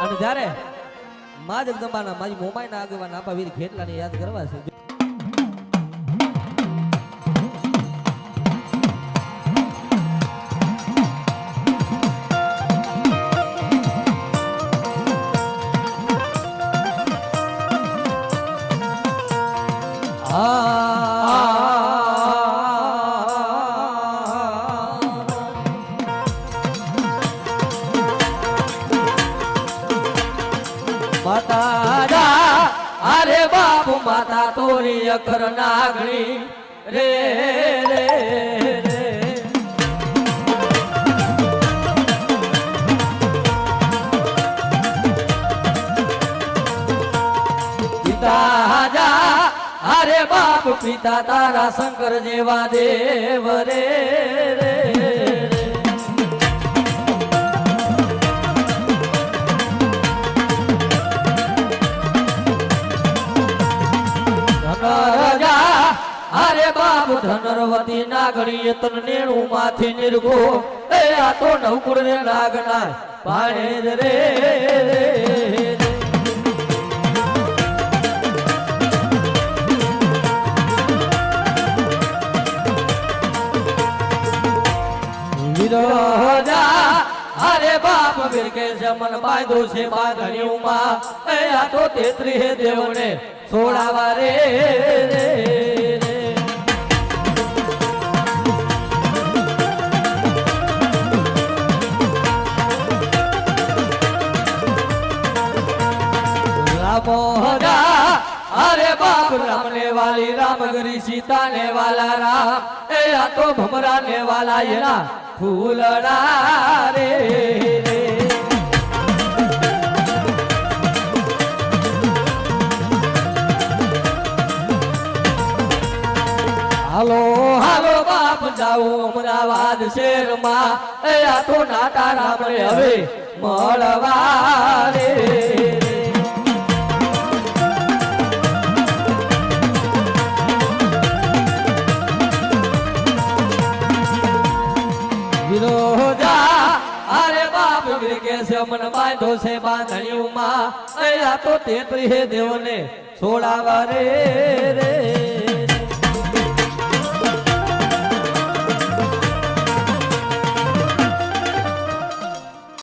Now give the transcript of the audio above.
અને જ્યારે મા જગદંબાના મારી મોમાઈના આગેવાન આપા વીર ખેટલાને યાદ કરવા છે આ માતા જા અરે બાપુ માતા તોરી અખર નાગણી. રે રે પિતા જા અરે બાપ પિતા તારા શંકર જેવા દેવ રે રે. અરે બાપ ધનરવતી નાગણી તન નેણું માથી નિર્ગો એ, આ તો નવકુળ ને નાગના પાણે રે. બાપ વિરકે જમન બાંધો છે બાંધણી ઉમા એ, આ તો તેત્રી હે દેવને રે રે. રામોહરા અરે બાપ રામને વાલી રામગરી સીતા ને વાલા રામ એ આ તો ભમરા ને વાલા એના ફૂલડા રે હાલો હાલો બાપ જાઉં અમદાવાદ શહેરમાં. એ આ તો નાતા રામ રે હવે મળવા અરે કે છે મન બાંધો છે બાંધણીઓમાં. અહીંયા તો તેત્રી હે દેવને. છોડાવા રે રે.